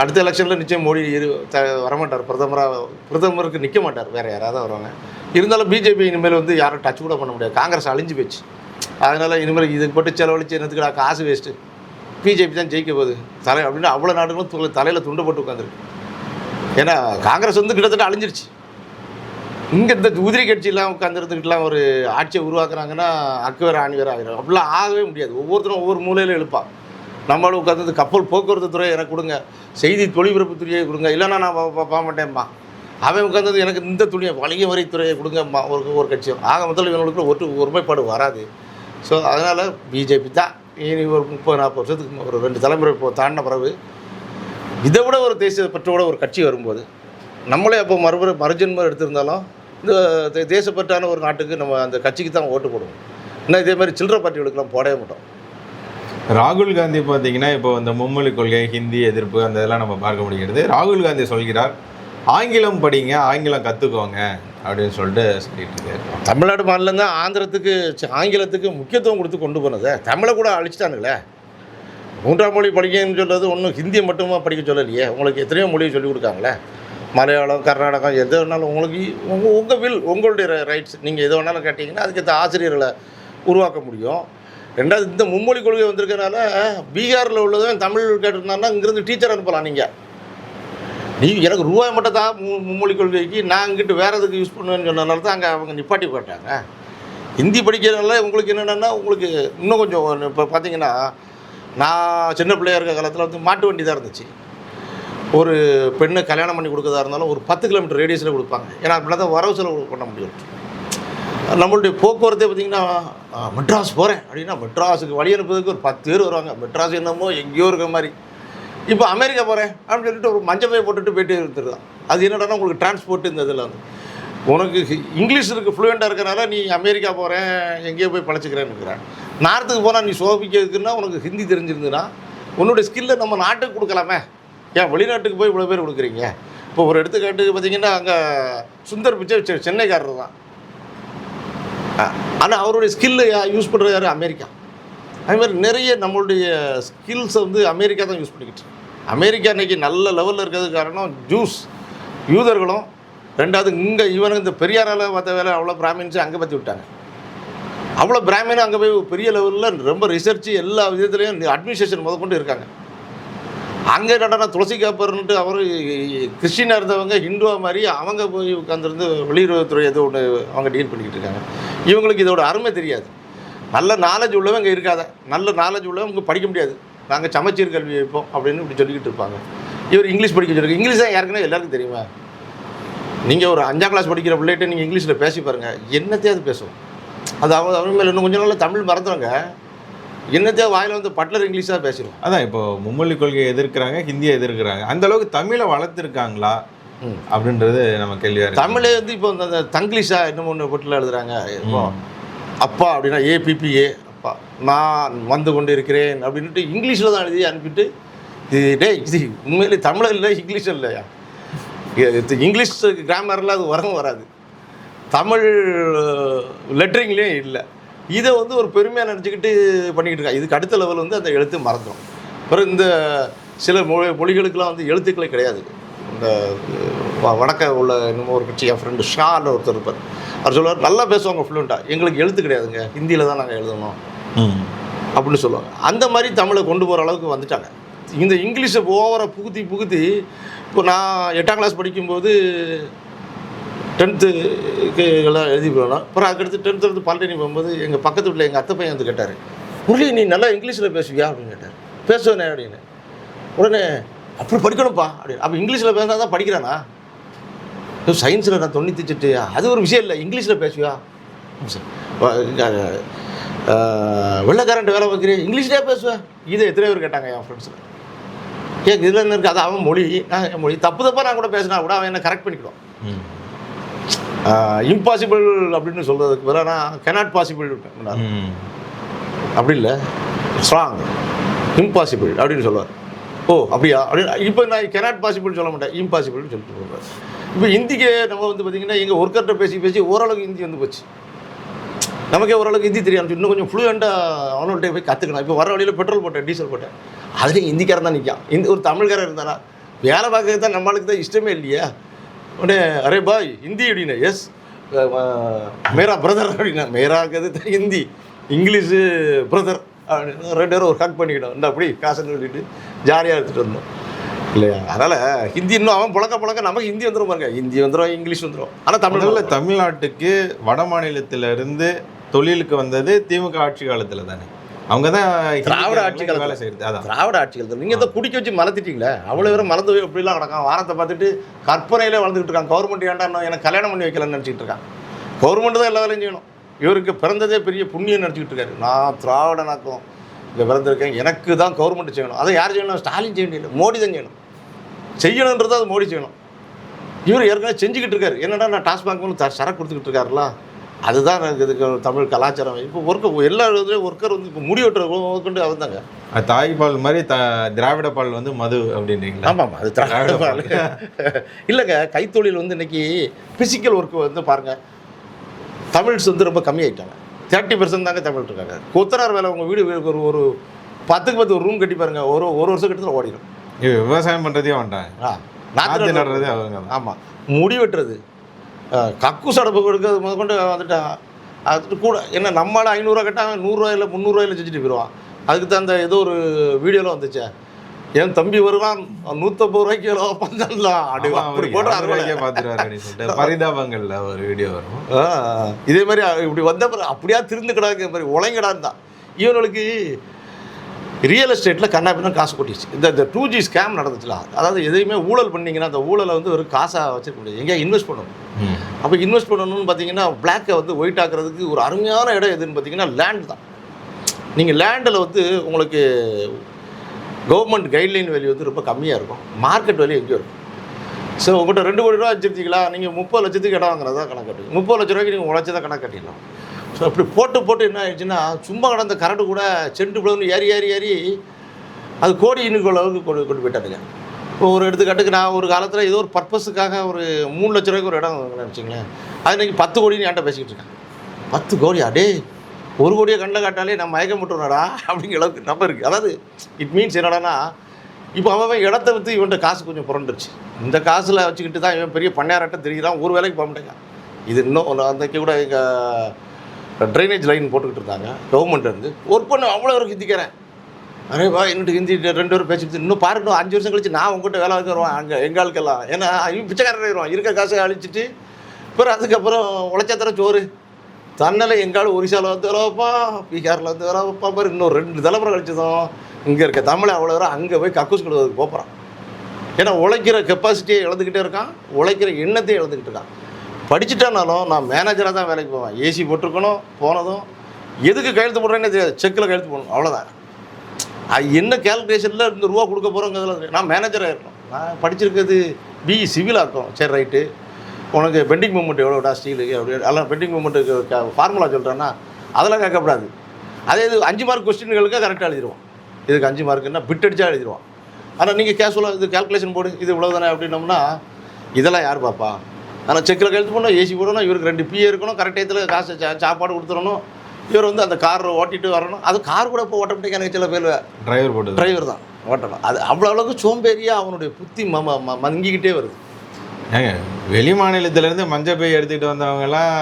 அடுத்த எலெக்ஷனில் நிச்சயம் மோடி இரு த வரமாட்டார். பிரதமராக பிரதமருக்கு நிற்க மாட்டார். வேறு யாராவது வருவாங்க. இருந்தாலும் பிஜேபி இனிமேல் வந்து யாரும் டச் கூட பண்ண முடியாது. காங்கிரஸ் அழிஞ்சு போச்சு. அதனால் இனிமேல் இதுக்கு போட்டு செலவழிச்சு என்னத்துக்கு காசு வேஸ்ட்டு பிஜேபி தான் ஜெயிக்க போகுது. தலை அப்படின்னு அவ்வளோ நாடுகளும் து தலையில் துண்டு போட்டு உட்காந்துருக்கு ஏன்னா காங்கிரஸ் வந்து கிட்டத்தட்ட அழிஞ்சிருச்சு. இங்கே இந்த உதிரி கட்சியெல்லாம் உட்காந்துருந்துக்கிட்டலாம் ஒரு ஆட்சியை உருவாக்குறாங்கன்னா அக்கு வேறு ஆணி வேறு ஆகிடும். அப்படிலாம் ஆகவே முடியாது. ஒவ்வொருத்தரும் ஒவ்வொரு மூலையில் எழுப்பான் நம்மளும் உட்காந்து கப்பல் போக்குவரத்து துறை எனக்கு கொடுங்க. செய்தி தொழில்பரப்பு துறையை கொடுங்க. இல்லைன்னா நான் பா- பார்க்க மாட்டேன்ப்பா அவன் உட்காந்தது எனக்கு இந்த துணியை வணிக வரித்துறையை கொடுங்கம்மா. ஒரு ஒரு கட்சியும். ஆக முதல்ல இவங்களுக்கு ஒட்டு ஒருமைப்பாடு வராது. ஸோ அதனால் பிஜேபி தான். இனி ஒரு முப்பது நாற்பது வருஷத்துக்கு ஒரு ரெண்டு தலைமுறை இப்போ தாண்டின பிறகு இதை விட ஒரு தேசிய பற்றோட ஒரு கட்சி வரும்போது நம்மளே அப்போ மறுபடியும் மறுஜென்மம் எடுத்திருந்தாலும் இந்த தேசப்பற்றான ஒரு நாட்டுக்கு நம்ம அந்த கட்சிக்கு தான் ஓட்டு போடுவோம். இன்னும் இதே மாதிரி சில்லற பார்ட்டிகளுக்கெல்லாம் போடவே மாட்டோம். ராகுல் காந்தி பார்த்தீங்கன்னா இப்போ இந்த மும்மொழி கொள்கை ஹிந்தி எதிர்ப்பு அந்த இதெல்லாம் நம்ம பார்க்க முடிகிறது. ராகுல் காந்தி சொல்கிறார் ஆங்கிலம் படிங்க ஆங்கிலம் கற்றுக்கோங்க அப்படின்னு சொல்லிட்டு சொல்லிட்டு இருக்காரு. தமிழ்நாடு மாநிலம் தான் ஆந்திரத்துக்கு ச்ச, ஆங்கிலத்துக்கு முக்கியத்துவம் கொடுத்து கொண்டு போனது. தமிழை கூட அழிச்சிட்டானுங்களே. மூன்றாம் மொழி படிக்கன்னு சொல்கிறது ஒன்றும் ஹிந்தியை மட்டுமா படிக்க சொல்லலையே? உங்களுக்கு எத்தனையோ மொழியை சொல்லிக் கொடுக்காங்களே? மலையாளம் கர்நாடகம் எது வேணாலும் உங்களுக்கு உங்கள் உங்கள் வில் உங்களுடைய ரைட்ஸ் நீங்கள் எது வேணாலும் கேட்டிங்கன்னா அதுக்கேற்ற ஆசிரியர்களை உருவாக்க முடியும். ரெண்டாவது இந்த மும்மொழி கொள்கை வந்திருக்கனால பீகாரில் உள்ளதும் தமிழ் கேட்டிருந்தாருன்னா இங்கேருந்து டீச்சர் அனுப்பலாம் நீங்கள் நீ எனக்கு ரூபாய் மட்டும் தான் மும்மொழி கொள்கைக்கு நான் இங்கிட்டு வேறு எதுக்கு யூஸ் பண்ணுவேன்னு சொன்னனால தான் அங்கே அவங்க நிப்பாட்டி போயிட்டாங்க. ஹிந்தி படிக்கிறதுனால உங்களுக்கு என்னென்னா உங்களுக்கு இன்னும் கொஞ்சம் இப்போ பார்த்தீங்கன்னா நான் சின்ன பிள்ளையாக இருக்க காலத்தில் வந்து மாட்டு வண்டி தான் இருந்துச்சு. ஒரு பெண்ணை கல்யாணம் பண்ணி கொடுக்கறதா இருந்தாலும் ஒரு பத்து கிலோமீட்டர் ரேடியஸில் கொடுப்பாங்க. ஏன்னா அப்படின்னா தான் வரவு செலவு பண்ண முடியும். நம்மளுடைய போக்குவரத்தே பார்த்திங்கன்னா மெட்ராஸ் போகிறேன் அப்படின்னா மெட்ராஸுக்கு வழி அனுப்புறதுக்கு ஒரு பத்து பேர் வருவாங்க. மெட்ராஸ் என்னமோ எங்கேயோ இருக்கிற மாதிரி. இப்போ அமெரிக்கா போகிறேன் அப்படின்னு சொல்லிட்டு ஒரு மஞ்சள் போட்டுட்டு போயிட்டு இருந்துருதான் அது என்னடா உங்களுக்கு டிரான்ஸ்போர்ட் இந்த இதில் வந்து. உனக்கு இங்கிலீஷ் இருக்குது ஃப்ளூயண்ட்டாக இருக்கிறனால நீ அமெரிக்கா போகிறேன் எங்கேயோ போய் பழச்சிக்கிறேன்னு இருக்கிறேன். நார்த்துக்கு போனால் நீ சோபிக்கிறதுக்குன்னா உனக்கு ஹிந்தி தெரிஞ்சிருந்துன்னா உன்னுடைய ஸ்கில்லை நம்ம நாட்டுக்கு கொடுக்கலாமே. ஏன் வெளிநாட்டுக்கு போய் இவ்வளோ பேர் கொடுக்குறீங்க? இப்போ ஒரு எடுத்துக்காட்டுக்கு பார்த்தீங்கன்னா அங்கே சுந்தர் பிச்சை சென்னைக்காரர் தான் ஆனால் அவருடைய ஸ்கில்லு யூஸ் பண்ணுறது யார்? அமெரிக்கா. அதே மாதிரி நிறைய நம்மளுடைய ஸ்கில்ஸை வந்து அமெரிக்கா தான் யூஸ் பண்ணிக்கிட்டு அமெரிக்கா இன்னைக்கு நல்ல லெவலில் இருக்கிறதுக்கு காரணம் ஜூஸ் யூதர்களும் ரெண்டாவது இங்கே இவனுக்கு இந்த பெரியாரால் பார்த்த வேலை அவ்வளோ பிராமின்ஸு அங்கே பற்றி விட்டாங்க. அவ்வளோ பிராமினும் அங்கே போய் பெரிய லெவலில் ரொம்ப ரிசர்ச் எல்லா விதத்துலேயும் அட்மினிஸ்ட்ரேஷன் முதற்கொண்டு இருக்காங்க. அங்கே என்னடா துளசி காப்பர்ன்ட்டு அவர் கிறிஸ்டினாக இருந்தவங்க ஹிந்துவா மாதிரி அவங்க போய் உட்காந்துருந்து வெளியுறவுத்துறை ஏதோ ஒன்று அவங்க டீல் பண்ணிக்கிட்டு இருக்காங்க. இவங்களுக்கு இதோட அருமை தெரியாது. நல்ல நாலேஜ் உள்ளவங்க இங்கே இருக்காத. நல்ல நாலேஜ் உள்ளவங்க படிக்க முடியாது. நாங்கள் சமச்சீர் கல்வி வைப்போம் அப்படின்னு இப்படி சொல்லிக்கிட்டு இருப்பாங்க. இவர் இங்கிலீஷ் படிக்க சொல்லுங்க இங்கிலீஷ் தான் யாருக்குன்னா எல்லாருக்கும் தெரியுமா? நீங்கள் ஒரு அஞ்சாம் கிளாஸ் படிக்கிற பிள்ளைகிட்ட நீங்கள் இங்கிலீஷில் பேசி பாருங்கள் என்னத்தையாவது பேசுவோம். அது அவங்க அவங்க மேலே இன்னும் கொஞ்ச நாள் தமிழ் மறந்துடுங்க என்னத்தையோ வாயில் வந்து பட்லர் இங்கிலீஷாக பேசிடுவோம் அதான் இப்போ மும்மொழி கொள்கையை எதிர்க்கிறாங்க ஹிந்தியை எதிர்க்கிறாங்க. அந்த அளவுக்கு தமிழை வளர்த்துருக்காங்களா? ம். அப்படின்றது நம்ம கேள்வியா இருக்கு. தமிழே வந்து இப்போ இந்த தங்கிலீஷா இன்னும் ஒன்று பொட்டில் எழுதுறாங்க. இப்போ அப்பா அப்படின்னா ஏபிபிஏ அப்பா நான் வந்து கொண்டு இருக்கிறேன் அப்படின்ட்டு இங்கிலீஷில் தான் எழுதி அனுப்பிட்டு இது டேய் இது உண்மையிலே தமிழ் இல்லை இங்கிலீஷ் இல்லையா இங்கிலீஷ் கிராமரில் அது வரவும் வராது. தமிழ் லெட்டரிங்லேயும் இல்லை. இதை வந்து ஒரு பெருமையாக நினச்சிக்கிட்டு பண்ணிக்கிட்டு இருக்காங்க இதுக்கு அடுத்த லெவல் வந்து அந்த எழுத்து மறந்துடும் பிறகு இந்த சில மொழி மொழிகளுக்கெல்லாம் வந்து எழுத்துக்களே கிடையாது. இந்த வடக்க உள்ள இன்னும் ஒரு கட்சி என் ஃப்ரெண்டு ஷான்னு ஒருத்தர் இருப்பார். அவர் சொல்லுவார் நல்லா பேசுவாங்க ஃப்ளூண்ட்டாக எங்களுக்கு எழுத்து கிடையாதுங்க. ஹிந்தியில் தான் நாங்கள் எழுதணும். அப்படின்னு சொல்லுவாங்க. அந்த மாதிரி தமிழை கொண்டு போகிற அளவுக்கு வந்துட்டாங்க. இந்த இங்கிலீஷை ஓவராக புகுத்தி புகுத்தி இப்போ நான் எட்டாம் கிளாஸ் படிக்கும்போது டென்த்துக்கு எல்லாம் எழுதி போனோம் அப்புறம் அதுக்கடுத்து டென்த்து வந்து பழனி போகும்போது எங்கள் பக்கத்து வீட்டில் எங்கள் அத்தை பையன் வந்து கேட்டார் முரளி நீ நல்லா இங்கிலீஷில் பேசுவியா? அப்படின்னு கேட்டார். பேசுவேனே அப்படின்னு. உடனே அப்படி படிக்கணும்ப்பா. அப்படின்னு அப்போ இங்கிலீஷில் பேசினா தான் படிக்கிறானா? சயின்ஸில் நான் தொண்ணூற்றி சிட்டு அது ஒரு விஷயம் இல்லை. இங்கிலீஷில் பேசுவியா? வெள்ளக்காரன்ட்டு வேலை பார்க்குறேன் இங்கிலீஷ்லேயே பேசுவேன் இதை எத்தனை பேர் கேட்டாங்க என் ஃப்ரெண்ட்ஸில் ஏன் இதில் என்ன இருக்குது அது அவன் மொழி. நான் என் மொழி. தப்பு தப்பாக நான் கூட பேசினா கூட அவன் என்ன கரெக்ட் பண்ணிக்கிடுவான். இம்பாசிபிள் அப்படின்னு சொல்கிறதுக்கு பதிலாக நான் கெனாட் பாசிபிள் அப்படி இல்லை. ஸ்ட்ராங் இம்பாசிபிள் அப்படின்னு சொல்லுவார். ஓ அப்படியா? அப்படின்னு இப்போ நான் கெனாட் பாசிபிள் சொல்ல மாட்டேன். இம்பாசிபிள்னு சொல்லிட்டு போவார் இப்போ ஹிந்திக்கு நம்ம வந்து பார்த்திங்கன்னா எங்கள் ஒர்க்கர்கிட்ட பேசி பேசி ஓரளவுக்கு ஹிந்தி வந்து போச்சு. நமக்கே ஓரளவுக்கு ஹிந்தி தெரியும் இன்னும் கொஞ்சம் ஃப்ளூயண்ட்டாக அவனோட போய் கற்றுக்கணும் இப்போ வர வழியில் பெட்ரோல் போட்டேன் டீசல் போட்டேன். அதுலேயும் ஹிந்திக்காரன் தான் நிற்கான் இந்த ஒரு தமிழ்காரன் இருந்தானா? வேலை பார்க்கறது தான் நம்மளுக்கு தான் இஷ்டமே இல்லையா. உடனே அரே பாய் ஹிந்தி அப்படின்னு எஸ் மேரா பிரதர் அப்படின்னா மேராங்கிறது ஹிந்தி இங்கிலீஷு பிரதர் அப்படின்னு ரெண்டு பேரும் ஒரு ஹக் பண்ணிக்கிட்டோம். இந்த அப்படி காசுன்னு சொல்லிட்டு ஜாலியாக எடுத்துகிட்டு வந்தோம் இல்லையா? அதனால் ஹிந்தி இன்னும் அவன் புழக்க புழக்க நமக்கு ஹிந்தி வந்துடும் பாருங்க. ஹிந்தி வந்துடும் இங்கிலீஷ் வந்துடும் ஆனால் தமிழில் தமிழ்நாட்டுக்கு வட மாநிலத்தில இருந்து தொழிலுக்கு வந்தது திமுக ஆட்சி காலத்துல தானே? அவங்க தான் திராவிட ஆட்சி காலத்துல. வேலை செய்யறது. அதான். திராவிட ஆட்சிகள் நீங்கள் இதை குடிக்க வச்சு மலர்த்திட்டீங்களே? அவ்வளோ பேரும் மறந்து எப்படிலாம் கிடக்கான் வாரத்தை பார்த்துட்டு கற்பனையிலே வளர்ந்துட்டு இருக்கான் கவர்மெண்ட் ஏன்டா இன்னும் எனக்கு கல்யாணம் பண்ணி வைக்கலன்னு நினச்சிட்டு இருக்கான் கவர்மெண்ட் தான் எல்லா வேலையும் செய்யணும். இவருக்கு பிறந்ததே பெரிய புண்ணியம் நினச்சிக்கிட்டு இருக்காரு. நான் திராவிடனாக்கும் இங்கே பிறந்திருக்கேன். எனக்கு தான் கவர்மெண்ட் செய்யணும். அதை யார் செய்யணும்? ஸ்டாலின் செய்ய வேண்டியது மோடி தான் செய்யணும். செய்யணுன்றது அது மோடி செய்யணும். இவர் ஏற்கனவே செஞ்சுக்கிட்டு இருக்காரு. என்னடா நான் டாஸ்மாக் சரக்கு கொடுத்துக்கிட்டு இருக்காருல அதுதான் எனக்கு இதுக்கு தமிழ் கலாச்சாரம் இப்போ ஒர்க்கர் எல்லா இதுலேயும் ஒர்க்கர் வந்து இப்போ முடி வெட்டுற கொண்டு அவர் தாங்க அது தாய்ப்பால் மாதிரி த திராவிட பால் வந்து மது அப்படின்றீங்களா? ஆமாம் அது திராவிட பால். இல்லைங்க கைத்தொழில் வந்து இன்னைக்கு ஃபிசிக்கல் ஒர்க் வந்து பாருங்கள் தமிழ்ஸ் வந்து ரொம்ப கம்மியாயிட்டாங்க. தேர்ட்டி பர்சன்ட் தாங்க தமிழ் இருக்காங்க. கொத்தனார் வேலை உங்கள் வீடு ஒரு ஒரு பத்துக்கு பத்து ஒரு ரூம் கட்டி பாருங்க ஒரு ஒரு வருஷம் கிட்டத்தில் ஓடிடும். விவசாயம் பண்றதே வந்துட்டாங்க ஆ நாற்று நடுறதே அவங்க ஆமாம் முடி வெட்டுறது. கக்கூஸ் அடப்பு கொடுக்கறது முத கொண்டு வந்துட்டான் அது கூட என்ன நம்மளால ஐநூறுரூவா கட்டாங்க நூறுரூவாயில் முந்நூறுரூவாயில் செஞ்சுட்டு போயிடுவான் அதுக்கு தான் அந்த ஏதோ ஒரு வீடியோவில் வந்துச்சே. என் தம்பி வருவான் நூற்றம்பது ரூபாய்க்கு கிலோ பந்தல்லாம் அப்படி போட்டு அறுபது அறுவடை. ரூபாய்க்கே பார்த்துருவாரு பரிதாபங்கள்ல ஒரு வீடியோ வரும். இதே மாதிரி இப்படி வந்த அப்படியா திருந்துக்கடாங்க மாதிரி உழைங்கடான்னு தான் இவனுக்கு ரியல் எஸ்டேட்டில் கண்ணாபின்னா காசு கொட்டிடுச்சு. இந்த இந்த டூ ஜி ஸ்கேம் நடந்துச்சுல அதாவது எதையுமே ஊழல் பண்ணீங்கன்னா அந்த ஊழலை வந்து ஒரு காசாக வச்சிருக்க முடியாது. எங்கேயா இன்வெஸ்ட் பண்ணணும். அப்போ இன்வெஸ்ட் பண்ணணும்னு பார்த்தீங்கன்னா பிளாக்கை வந்து ஒயிட் ஆக்குறதுக்கு ஒரு அருமையான இடம் எதுன்னு பார்த்தீங்கன்னா லேண்ட் தான். நீங்கள் லேண்டில் வந்து உங்களுக்கு கவர்மெண்ட் கைட்லைன் வேல்யூ வந்து ரொம்ப கம்மியாக இருக்கும். மார்க்கெட் வேல்யூ எங்கேயும் இருக்கும். ஸோ உங்கள்கிட்ட ரெண்டு கோடி ரூபா வச்சிருக்கீங்களா? நீங்கள் முப்பது லட்சத்துக்கு இடம் வாங்குறதா கணக்கு கட்டுங்க முப்பது லட்ச ரூபாய்க்கு நீங்கள் உழைச்சதா கணக்கு கட்டிடலாம். ஸோ அப்படி போட்டு போட்டு என்ன ஆயிடுச்சுன்னா சும்மா கடந்த கரண்ட் கூட செண்டு பிளவுன்னு ஏறி ஏறி ஏறி அது கோடி இன்னுக்கு அளவுக்கு கொண்டு கொண்டு போயிட்டாருங்க இப்போ ஒரு எடுத்துக்காட்டுக்கு நான் ஒரு காலத்தில் ஏதோ ஒரு பர்பஸுக்காக ஒரு மூணு லட்ச ரூபாய்க்கு ஒரு இடம் நினச்சிங்களேன் அது இன்னைக்கு பத்து கோடின்னு என்கிட்ட பேசிக்கிட்டு இருக்கேன் பத்து கோடியா? டே ஒரு கோடியை கண்ணில் காட்டாலே நம்ம மயக்கம் போட்டுருவாடா அப்படிங்கிற அளவுக்கு நம்ம இருக்குது அதாவது இட் மீன்ஸ் என்னடான்னா இப்போ அவன் இடத்த விற்று இவன்கிட்ட காசு கொஞ்சம் புரண்டுருச்சு. இந்த காசில் வச்சுக்கிட்டு தான் இவன் பெரிய பண்ணையாரட்டம் தெரியுறான் ஒரு வேலைக்கு போக மாட்டேங்க இது இன்னும் அன்றைக்கி கூட எங்கள் ட்ரைனேஜ் லைன் போட்டுக்கிட்டு இருந்தாங்க. கவர்மெண்ட் இருந்து ஒர்க் பண்ண அவ்வளோ ஒரு ஹிந்திக்கிறேன் அரே வா என்னட்டு ஹிந்தி ரெண்டு பேரும் பேசிட்டு இன்னும் பாருங்க இன்னும் அஞ்சு வருஷம் கழிச்சு நான் உங்ககிட்ட வேலை வைக்க வருவான் அங்கே எங்கள் ஆளுக்கெல்லாம். ஏன்னா இவன் பிச்சைக்காரன் ஆயிடுவான். இருக்க காசை அழிச்சிட்டு அப்புறம் அதுக்கப்புறம் உழைச்சா தர சோறு. தன்னலை எங்காலும் ஒரிசாவில் வந்து வேலை வைப்பான் பீகாரில் வந்து வேலை வைப்பான் பாரு இன்னும் ரெண்டு தலைமுறை கழிச்சதும் இங்கே இருக்க தமிழை அவ்வளோ தூரம் அங்கே போய் கக்கூஸ் கொடுவதுக்கு போகிறான் ஏன்னா உழைக்கிற கெப்பாசிட்டியை இழந்துக்கிட்டே இருக்கான் உழைக்கிற எண்ணத்தையும் இழந்துக்கிட்டு இருக்கான். படிச்சுட்டானாலும் நான் மேனேஜராக தான் வேலைக்கு போவேன். ஏசி போட்டிருக்கணும் போனதும் எதுக்கு கையெழுத்து போடுறேன்னு தெரியாது. செக்கில் கையெழுத்து போடணும் அவ்வளோதான் அது என்ன கேல்குலேஷனில் இந்த ரூபா கொடுக்க போகிறோங்கிறதுல நான் மேனேஜராக இருக்கணும். நான் படிச்சிருக்கிறது பிஇ சிவில் ஆக்கும் சரி ரைட்டு உனக்கு பெண்டிங் மூமெண்ட் எவ்வளோடா ஸ்டீலுக்கு அப்படி எல்லாம் பெண்டிங் மூமெண்ட்டுக்கு ஃபார்முலா சொல்கிறேன்னா அதெல்லாம் கேட்கக்கூடாது. அதே இது அஞ்சு மார்க் கொஸ்டின்களுக்கு கரெக்டாக எழுதிடுவோம் இதுக்கு அஞ்சு மார்க்குன்னா பிட் அடித்தா எழுதிடுவோம் ஆனால் நீங்கள் கேஷுவலாக இது கேல்குலேஷன் போடு இது இவ்வளோ தானே அப்படின்னோம்னா இதெல்லாம் யார் பார்ப்பா ஆனால் செக்கில் கழுத்து போடணும் ஏசி போடணும் இவருக்கு ரெண்டு பிஏ இருக்கணும் கரெக்ட் டயத்தில் காசு சாப்பாடு கொடுத்துடணும். இவர் வந்து அந்த கார் ஓட்டிட்டு வரணும். அது கார் கூட இப்போ ஆட்டோமேட்டிக்காக எனக்கு சில பேர் டிரைவர் போட்டது. டிரைவர் தான். ஓட்டலாம். அது அவ்வளோ அளவுக்கு சோம்பேறியாக அவனுடைய புத்தி ம மங்கிக்கிட்டே வருது. ஏங்க வெளி மாநிலத்திலேருந்து மஞ்சள் பை எடுத்துக்கிட்டு வந்தவங்கலாம்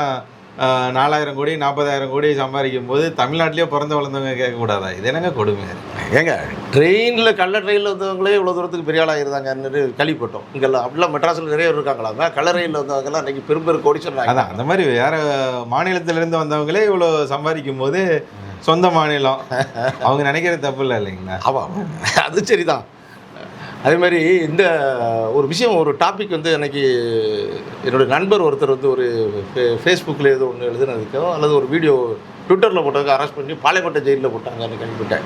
நாலாயிரம் கோடி நாற்பதாயிரம் கோடி சம்பாதிக்கும் போது தமிழ்நாட்டிலேயே பிறந்து வளர்ந்தவங்க கேட்கக்கூடாதா? இது என்னங்க கொடுமை? ஏங்க ட்ரெயினில் கள்ள ட்ரெயினில் வந்தவங்களே இவ்வளோ தூரத்துக்கு பெரிய ஆளாக இருந்தாங்கன்னு கேள்விப்பட்டோம். இங்கெல்லாம் அப்படிலாம் மெட்ராஸில் நிறைய இருக்காங்களாங்க கள்ள ரயிலில் வந்தவங்கலாம் இன்னைக்கு பெரும் பெரும் கோடி சொன்னாங்க அதான் அந்த மாதிரி வேற மாநிலத்திலேருந்து வந்தவங்களே இவ்வளோ சம்பாதிக்கும் போது சொந்த மாநிலம். அவங்க நினைக்கிறது தப்பு இல்லை இல்லைங்களா? ஆமாம் அது சரிதான். அதே மாதிரி இந்த ஒரு விஷயம் ஒரு டாபிக் வந்து எனக்கு என்னுடைய நண்பர் ஒருத்தர் வந்து ஒரு ஃபேஸ்புக்கில் ஏதோ ஒன்று எழுதுனதுக்கோ அல்லது ஒரு வீடியோ ட்விட்டரில் போட்டதுக்கு அரெஸ்ட் பண்ணி பாளையங்கோட்டை ஜெயிலில் போட்டாங்கன்னு கேள்விப்பட்டேன்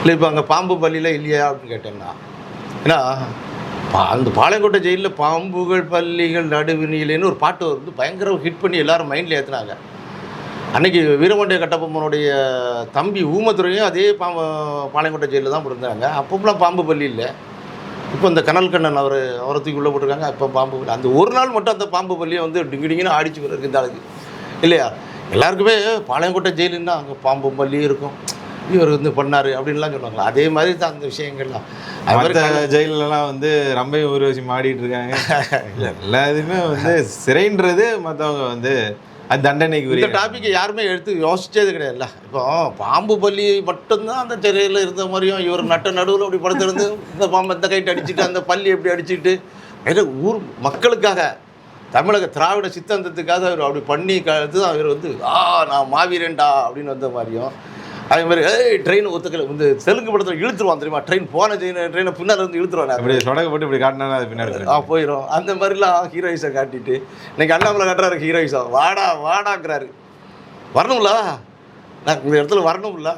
இல்லை இப்போ அங்கே பாம்பு பள்ளியில் இல்லையா அப்படின்னு கேட்டேன்னா ஏன்னா பா- அந்த பாளையங்கோட்டை ஜெயிலில் பாம்புகள் பள்ளிகள் நடுவினிலேன்னு ஒரு பாட்டு வந்து பயங்கர ஹிட் பண்ணி எல்லாரும் மைண்டில் ஏற்றுனாங்க அன்னைக்கு வீரபாண்டிய கட்டபொம்மனுடைய தம்பி ஊமத்துறையும் அதே பாம்பு பாளையங்கோட்டை ஜெயிலில் தான் இருந்தாங்க அப்போலாம் பாம்பு பள்ளி இல்லை. இப்போ இந்த கனல் கண்ணன் அவர் அவரை தூக்கி உள்ளே போட்டிருக்காங்க இப்போ பாம்பு பள்ளி அந்த ஒரு நாள் மட்டும் அந்த பாம்பு பள்ளியை வந்து டிங்கு டிங்குன்னு ஆடிச்சு இருக்கு இந்த ஆளுக்கு இல்லையா எல்லாருக்குமே பாளையங்கோட்டை ஜெயிலுன்னா அங்கே பாம்பு பள்ளி இருக்கும் இவர் வந்து பண்ணார் அப்படின்லாம் சொல்லுவாங்களா அதே மாதிரி தான் அந்த விஷயங்கள்லாம் அது மாதிரி மற்ற ஜெயிலெலாம் வந்து ரொம்ப ஊர்வசி மாடிட்டு இருக்காங்க எல்லா இதுவுமே வந்து சிறைன்றது மற்றவங்க வந்து அது தண்டனைக்கு இந்த டாப்பிக்கை யாருமே எடுத்து யோசிச்சது கிடையாதுல்ல. இப்போ பாம்பு பள்ளி மட்டும்தான் அந்த சிறையில் இருந்த மாதிரியும் இவர் நட்ட நடுவில் அப்படி படுத்திருந்து இந்த பாம்பு இந்த கைட்டு அடிச்சுட்டு அந்த பள்ளி எப்படி அடிச்சுட்டு ஏதோ ஊர் மக்களுக்காக தமிழக திராவிட சித்தாந்தத்துக்காக அவர் அப்படி பண்ணி கழுத்து அவர் வந்து ஆ நான் மாவீரன்டா அப்படின்னு வந்த மாதிரியும் அதே மாதிரி ஏய் ட்ரெயின் ஒத்துக்கல. இந்த தெலுங்கு படத்தில் இழுத்துருவான் தெரியுமா? ட்ரெயின் போன ட்ரெயினை பின்னால் இருந்து இழுத்துருவான் அப்படி சொடக்கு போட்டு இப்படி காட்டினா அது பின்னாடி ஆ. போயிடும் அந்த மாதிரிலாம் ஹீரோயிஸை காட்டிட்டு இன்னைக்கு அண்ணாமலை காட்டுறாரு ஹீரோயிஸா வாடா வாடாங்கிறாரு. வரணும்ல? நான் இந்த இடத்துல வரணும்ல?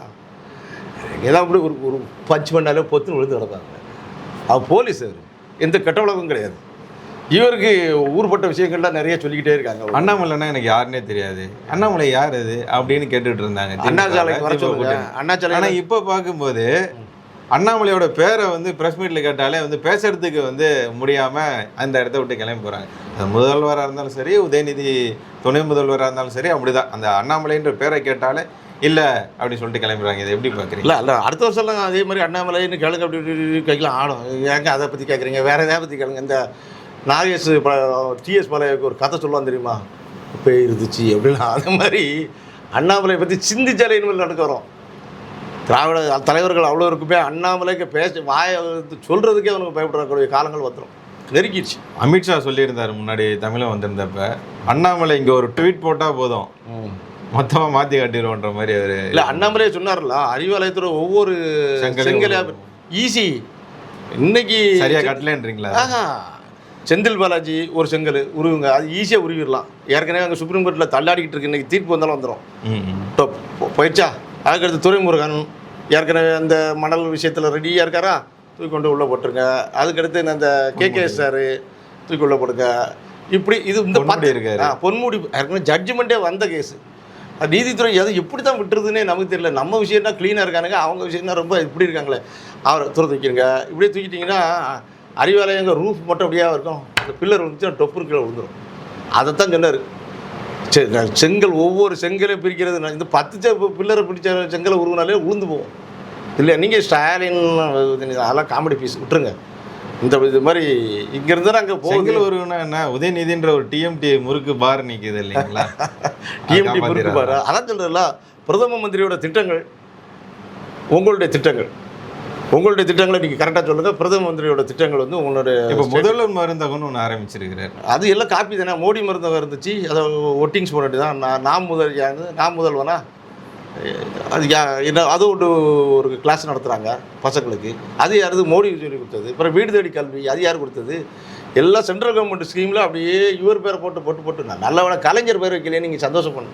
ஏதாவது அப்படி ஒரு ஒரு பஞ்ச் பண்ணாலே பொத்துன்னு விழுந்து கிடப்பாங்க. அவர் போலீஸ் அவர். எந்த கெட்ட உலகம் கிடையாது. இவருக்கு ஊர்பட்ட விஷயங்கள்லாம் நிறைய சொல்லிக்கிட்டே இருக்காங்க. அண்ணாமலைன்னா எனக்கு யாருன்னே தெரியாது. அண்ணாமலை யார் அது அப்படின்னு கேட்டுட்டு இருந்தாங்க அண்ணாச்சாலைக்கு வர சொல்லுங்க. அண்ணாச்சாலை ஆனா இப்போ பார்க்கும்போது அண்ணாமலையோட பேரை வந்து பிரஸ் மீட்ல கேட்டாலே வந்து பேசுறதுக்கு வந்து முடியாம அந்த இடத்த விட்டு கிளம்பி போறாங்க. அது முதல்வராக இருந்தாலும் சரி உதயநிதி துணை முதல்வராக இருந்தாலும் சரி அப்படிதான். அந்த அண்ணாமலைன்ற பேரை கேட்டாலே இல்ல அப்படின்னு சொல்லிட்டு கிளம்பிடுறாங்க. இதை எப்படி பாக்குறீங்க இல்லை இல்லை அடுத்த வருஷம்லாம் அதே மாதிரி அண்ணாமலைன்னு கேளுங்க அப்படி கேட்கலாம். ஆடும். ஏங்க அதை பற்றி கேட்குறீங்க வேற எதாவது பற்றி கேளுங்க? இந்த நாகேஷ் டிஎஸ் பாளையக்கு ஒரு கதை சொல்லுவான் தெரியுமா? பேய் இருந்துச்சு அப்படின்னா அந்த மாதிரி அண்ணாமலையை பற்றி சிந்திச்சாலே இனிமேல் நடக்க வரும். திராவிட தலைவர்கள் அவ்வளோ இருக்குமே அண்ணாமலைக்கு பேச வாயை சொல்கிறதுக்கே அவனுக்கு பயப்படக்கூடிய காலங்கள் வந்துடும் நெருக்கிடுச்சு அமித்ஷா சொல்லியிருந்தாரு முன்னாடி தமிழம் வந்திருந்தப்ப அண்ணாமலை இங்க ஒரு ட்வீட் போட்டா போதும். மொத்தமா மாத்தி காட்டிடுவோன்ற மாதிரி அவரு இல்லை அண்ணாமலையே சொன்னார்ல அறிவாலயத்தோட ஒவ்வொரு செங்கலையா ஈஸி இன்னைக்கு சரியா கட்டலன்றீங்களா? செந்தில் பாலாஜி ஒரு செங்கல் உருவுங்க. அது ஈஸியாக உருவிடலாம். ஏற்கனவே அங்கே சுப்ரீம் கோர்ட்டில் தள்ளாடிக்கிட்டு இருக்கு. இன்னைக்கு தீர்ப்பு வந்தாலும் வந்துடும். இப்போ போயிடுச்சா? அதுக்கடுத்து துரைமுருகன் ஏற்கனவே அந்த மணல் விஷயத்தில் ரெடியாக இருக்காரா? தூக்கி கொண்டு உள்ளே போட்டுருங்க. அதுக்கடுத்து இந்த கே கே சார் தூக்கி உள்ளே போடுங்க. இப்படி இது இந்த பத்து- இருக்காரு. பொன்முடி. ஏற்கனவே ஜட்ஜ்மெண்ட்டே வந்த கேஸ் நீதித்துறை எதை எப்படி தான் விட்டுறதுன்னே நமக்கு தெரியல. நம்ம விஷயம்னா க்ளீனாக இருக்கானுங்க அவங்க விஷயம்னா ரொம்ப இப்படி இருக்காங்களே. அவரை தூர தூக்கிடுங்க இப்படியே தூக்கிட்டிங்கன்னா அறிவாலயங்க ரூஃப் மட்டும் அப்படியே இருக்கும். அந்த பில்லர் வந்துச்சுன்னா டொப்பு கீழே விழுந்துரும். அதைத்தான் சொன்னார். செங்கல் ஒவ்வொரு செங்கலை பிரிக்கிறது. இந்த பத்து செ பில்லரை பிடிச்ச செங்கலை உருவினாலே உளுந்து போகும். இல்லை நீங்கள் ஸ்டாலின் அதெல்லாம் காமெடி பீஸ் விட்டுருங்க. இந்த இது மாதிரி இங்கேருந்து அங்கே போகுது. உருவனா என்ன? உதயநிதின்ற ஒரு டிஎம்டி முறுக்கு பார் நிக்குது இல்லைங்களா? டிஎம்டி பொறுப்பு பாரு? அதான் சொல்கிறல பிரதம மந்திரியோட திட்டங்கள் உங்களுடைய திட்டங்கள். உங்களுடைய திட்டங்களை நீங்கள் கரெக்டாக சொல்லுங்கள் பிரதம மந்திரியோட திட்டங்கள் வந்து உங்களுடைய இப்போ முதல்வர் மருந்தகம்னு ஒன்று ஆரம்பிச்சிருக்கிறார். அது எல்லாம் காப்பி தானே? மோடி மருந்தகம் இருந்துச்சு அதை ஒட்டிங்ஸ் போட்டு தான் நான் நாம் முதல் யாரு? நான் முதல்வனா? அது யா என்ன அது ஒரு ஒரு கிளாஸ் நடத்துகிறாங்க பசங்களுக்கு. அது யாரது? மோடி சொல்லி கொடுத்தது. அப்புறம் வீடு தேடி கல்வி அது யார் கொடுத்தது? எல்லாம் சென்ட்ரல் கவர்மெண்ட் ஸ்கீமில் அப்படியே இவர் பேரை போட்டு போட்டு போட்டு நான் நல்லவன கலைஞர் பேர் வைக்கலையே நீங்கள் சந்தோஷம் பண்ணு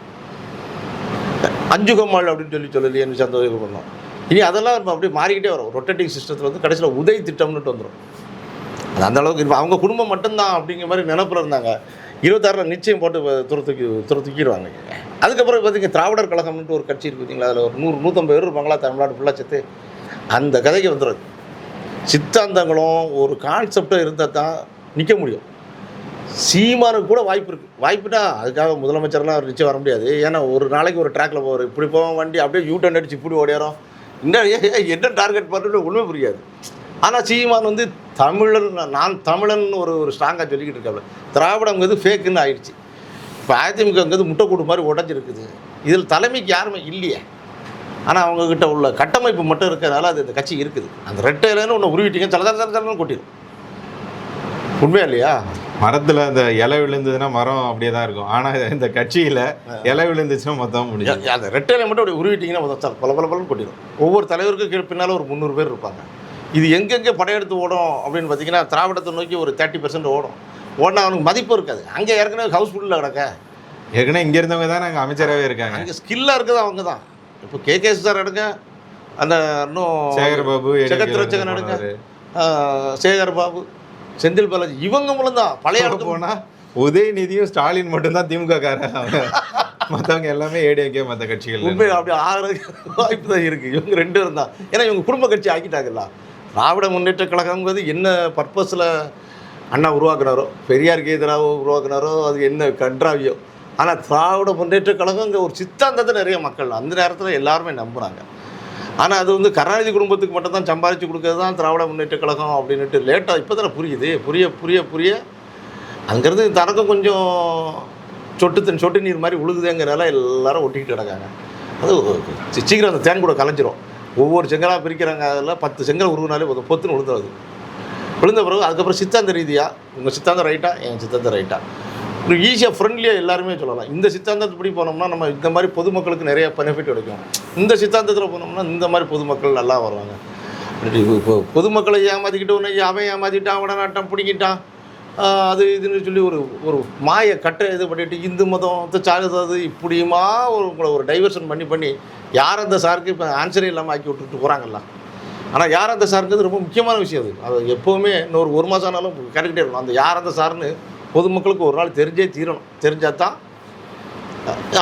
அஞ்சு கம்மாள் அப்படின்னு சொல்லி சொல்லலையேன்னு சந்தோஷம் பண்ணோம் இனி அதெல்லாம் இப்போ அப்படியே மாறிக்கிட்டே வரும். ரொட்டேட்டிங் சிஸ்டத்தில் வந்து கடைசியில் உதய திட்டம்னுட்டு வந்துடும் அது அந்த அளவுக்கு இப்போ அவங்க குடும்பம் மட்டும்தான் அப்படிங்கிற மாதிரி நினப்பில் இருந்தாங்க. இருபத்தாறில் நிச்சயம் போட்டு வ- துரத்துக்கிடுவாங்க தூக்கி தூக்கிடுவாங்க அதுக்கப்புறம் பார்த்திங்க திராவிடர் கழகம்னுட்டு ஒரு கட்சி இருக்குதுங்களா பார்த்தீங்களா அதில் ஒரு நூறு நூற்றம்பது பேர் இருப்பாங்களா? தமிழ்நாடு ஃபுல்லாக சேர்த்து அந்த கதைக்கு வந்துடுறது சித்தாந்தங்களும் ஒரு கான்செப்டும் இருந்தால் தான் நிற்க முடியும். சீமானுக்கு கூட வாய்ப்பு இருக்குது வாய்ப்புனா அதுக்காக முதலமைச்சர்லாம் அவர் நிச்சயம் வர முடியாது. ஏன்னா ஒரு நாளைக்கு ஒரு ட்ராக்ல போவார். இப்படி போவோம் வண்டி அப்படியே யூ டர்ன் அடிச்சு இப்படி ஓடியாரோம். என்ன ஏ- என்ன டார்கெட் பண்ணுறது ஒன்றுமே புரியாது. ஆனால் சீமான் வந்து தமிழன் நான் தமிழன் ஒரு ஒரு ஸ்ட்ராங்காக சொல்லிக்கிட்டு இருக்காங்க திராவிடங்கிறது ஃபேக்குன்னு ஆயிடுச்சு. இப்போ அதிமுகங்கிறது முட்டைக்கூடு மாதிரி உடஞ்சிருக்குது. இதில் தலைமைக்கு யாருமே இல்லையே. ஆனால் அவங்கக்கிட்ட உள்ள கட்டமைப்பு மட்டும் இருக்கிறனால அது இந்த கட்சி இருக்குது. அந்த ரெட்டையிலன்னு ஒன்று உருவிட்டீங்க தலை தலை தலை தலைன்னு கொட்டிடும் உண்மையா இல்லையா? மரத்துல அந்த இலை விழுந்ததுன்னா மரம் அப்படியே தான் இருக்கும். ஆனா இந்த கட்சியில இலை விழுந்துச்சுன்னா மொத்தம் முடியும் அந்த ரெட்டையில மட்டும் அப்படி உருவிட்டீங்கன்னா முதல் தலை பல பல பலன்னு கொட்டிடும் ஒவ்வொரு தலைவருக்கும் கீழ் பின்னால் ஒரு முந்நூறு பேர் இருப்பாங்க. இது எங்கெங்கே படையெடுத்து ஓடும் அப்படின்னு பார்த்தீங்கன்னா திராவிடத்தை நோக்கி ஒரு தேர்ட்டி பர்சன்ட் ஓடும். ஓடினா அவனுக்கு மதிப்பு இருக்காது. அங்கே ஏற்கனவே ஹவுஸ்ஃபுல்லில் கிடக்க. ஏற்கனவே இங்க இருந்தவங்க தான் நாங்க அமைச்சராகவே இருக்காங்க. அங்கே ஸ்கில்லாக இருக்குது அவங்க தான். இப்போ கே. கே. சார் எடுங்க. அந்த இன்னும் சேகர் பாபு ஜெகத் ரட்சகன் எடுங்க. ஆஹ், சேகர் பாபு செந்தில் பாலாஜி இவங்க மூலம் தான் பழைய சொல்ல இடத்துல போனா உதயநிதியும் ஸ்டாலின் மட்டும்தான் திமுக காரன். மத்தவங்க எல்லாமே ஏடிஎம்கே மத்த கட்சிகள் உண்மை அப்படி ஆகிறதுக்கு வாய்ப்பு தான் இருக்குது இவங்க ரெண்டு பேரும் தான். ஏன்னா இவங்க குடும்ப கட்சி ஆக்கிட்டாங்கல்ல. திராவிட முன்னேற்ற கழகங்கிறது என்ன பர்பஸில் அண்ணா உருவாக்குனாரோ பெரியாருக்கு எதிராக உருவாக்குனாரோ அது என்ன கன்றாவியோ. ஆனால் திராவிட முன்னேற்ற கழகங்க ஒரு சித்தாந்தத்தை நிறைய மக்கள் அந்த நேரத்தில் எல்லாருமே நம்புகிறாங்க ஆனால் அது வந்து கருணாநிதி குடும்பத்துக்கு மட்டும் தான் சம்பாதிச்சு கொடுக்கறது தான் திராவிட முன்னேற்ற கழகம் அப்படின்ட்டு லேட்டாக இப்போ தானே புரியுது. புரிய புரிய புரிய. அங்கேருந்து தனக்கும் கொஞ்சம் சொட்டு தண்ணி சொட்டு நீர் மாதிரி உழுகுதுங்கிறனால எல்லாரும் ஒட்டிக்கிட்டு கிடக்காங்க. அது சீக்கிரம் அந்த தேன் கூட கலைஞ்சிரும். ஒவ்வொரு செங்கலாக பிரிக்கிறாங்க அதில் பத்து செங்கல் உருவினாலே போதும். பொத்துன்னு விழுந்துறது விழுந்த பிறகு அதுக்கப்புறம் சித்தாந்த ரீதியாக உங்கள் சித்தாந்தம் ரைட்டா என் சித்தாந்தம் ரைட்டா ஈஸியாக ஃப்ரெண்ட்லியாக எல்லாருமே சொல்லலாம். இந்த சித்தாந்தத்துப்படி போனோம்னா நம்ம இந்த மாதிரி பொதுமக்களுக்கு நிறைய பெனிஃபிட் கிடைக்கும் இந்த சித்தாந்தத்தில் போனோம்னா இந்த மாதிரி பொதுமக்கள் நல்லா வருவாங்க. இப்போ பொதுமக்களை ஏமாற்றிக்கிட்டு உன்னை அவன் ஏமாற்றிட்டான் உடனாட்டம் பிடிக்கிட்டான் அது இதுன்னு சொல்லி ஒரு ஒரு மாய கட்டை இது பண்ணிட்டு இந்து மதத்தை சாகுறது இப்படியுமா ஒரு உங்களை ஒரு டைவர்ஷன் பண்ணி பண்ணி யார் அந்த சாருக்கு இப்போ ஆன்சரே இல்லாமல் ஆக்கி விட்டுட்டு போகிறாங்கல்ல ஆனால் யார் அந்த சாருங்கிறது ரொம்ப முக்கியமான விஷயம் அது. அது எப்போவுமே இன்னொரு ஒரு மாதம் ஆனாலும் கேட்டுக்கிட்டே இருக்கணும். அந்த யார் அந்த சார்னு பொதுமக்களுக்கு ஒரு நாள் தெரிஞ்சே தீரணும். தெரிஞ்சால் தான்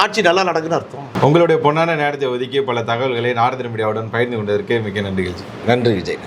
ஆட்சி நல்லா நடக்குன்னு அர்த்தம். உங்களுடைய பொன்னான நேரத்தை ஒதுக்கி பல தகவல்களை நாரதிர மீடியாவுடன் பகிர்ந்து கொண்டதற்கு மிக்க நன்றிகள். நன்றி விஜய்.